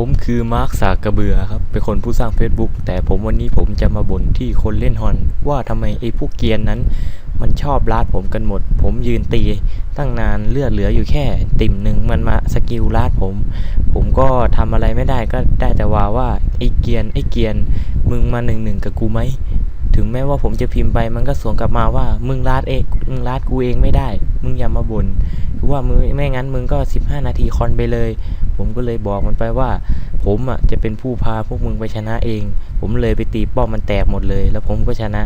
ผมคือมาร์คสากระเบือครับ เป็นคนผู้สร้าง Facebook แต่ผมวันนี้ผมจะมาบ่นที่คนเล่นฮอนว่าทำไมไอ้พวกเกียนนั้น มันชอบลาดผมกันหมด ผมยืนตี ตั้งนานเลือดเหลืออยู่แค่ ติ่มหนึ่งมันมาสกิลลาดผม ผมก็ทำอะไรไม่ได้ก็ได้แต่ว่าว่าไอ้เกียนไอ้เกียนมึงมาหนึ่งหนึ่งกับกูไหม ถึงแม้ว่าผมจะพิมพ์ไปมันก็สวนกลับมาว่า มึงลาดเองมึงลาดกูเองไม่ได้ มึงอย่ามาบ่นคือว่ามึงไม่งั้นมึงก็ 15 นาทีคอนไปเลย ผมก็เลยบอกมันไปว่า ผมอะจะเป็นผู้พาพวกมึงไปชนะเอง ผมเลยไปตีป้อมมันแตกหมดเลย แล้วผมก็ชนะ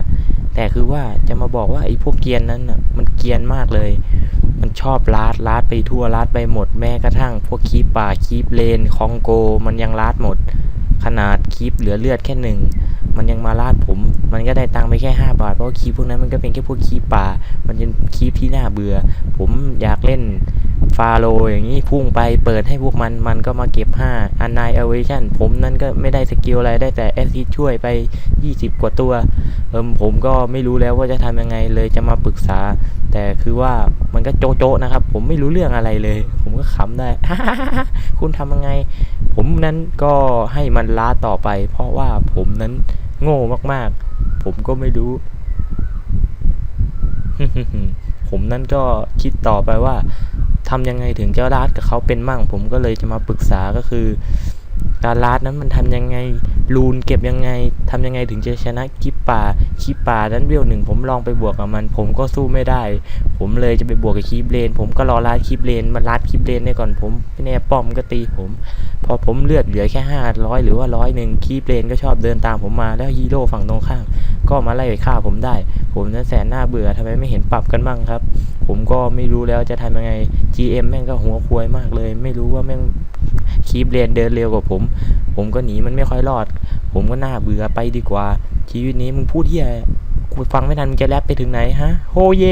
แต่คือว่าจะมาบอกว่าไอ้พวกเกียนนั้นอะมันเกียนมากเลย มันชอบลาดลาดไปทั่วลาดไปหมดแม้กระทั่ง พวกคีปป่าคีปเลนคองโก มันยังลาดหมด ขนาดคีปเหลือเลือดแค่หนึ่ง มันยังมาลาดผม มันก็ได้ตังค์ไปแค่ 5 บาท เพราะว่าคีปพวกนั้นมันก็เป็นแค่พวกคีปป่า มันเป็นคีปที่น่าเบื่อ ผมอยากเล่นฟาโลอย่างนี้พุ่งไปเปิดให้พวกมันมันก็มาเก็บ 5 อันไนเอเวชั่นผมนั้นก็ไม่ได้สกิลอะไรได้แต่แอซิช่วยไป 20 กว่าตัวเอิมผมก็ไม่รู้แล้วว่าจะทำยังไงเลยจะมาปรึกษา แต่คือว่ามันก็โจ๊ะนะครับ ผมไม่รู้เรื่องอะไรเลย ผมก็ขำได้ คุณทำยังไง ผมนั้นก็ให้มันล้าต่อไป เพราะว่าผมนั้น โง่มากๆ ผมก็ไม่รู้ ผมนั้นก็คิดต่อไปว่าทำยังไงถึงจะลาดกับเขาเป็นมั่ง ผมก็เลยจะมาปรึกษาก็คือ การลาดนั้นมันทำยังไงรูนเก็บยังไงทำยังไงถึงจะชนะคลิปป่าคลิปป่านั้นเวลหนึ่งผมลองไปบวกกับมัน ผมก็สู้ไม่ได้ ผมเลยจะไปบวกกับคลิปเลน ผมก็รอลาดคลิปเลนมันลาดคลิปเลนได้ก่อนผมแน่ป้อมก็ตีผม อผมเลือดเหลือแค่ห้าร้อยหรือว่าร้อยหนึ่งคีปเลนก็ชอบเดินตามผมมาแล้วฮีโร่ฝั่งตรงข้ามก็มาไล่ฆ่าผมได้ ผมนั้นแสนหน้าเบื่อทำไมไม่เห็นปรับกันบ้างครับ ผมก็ไม่รู้แล้วจะทำยังไง GM แม่งก็หัวควยมากเลย ไม่รู้ว่าแม่งคีปเลนเดินเร็วกว่าผม ผมก็หนีมันไม่ค่อยรอด ผมก็น่าเบื่อไปดีกว่าชีวิตนี้มึงพูดเฮียกูฟังไม่ทันมึงจะแรปไปถึงไหนฮะโฮเย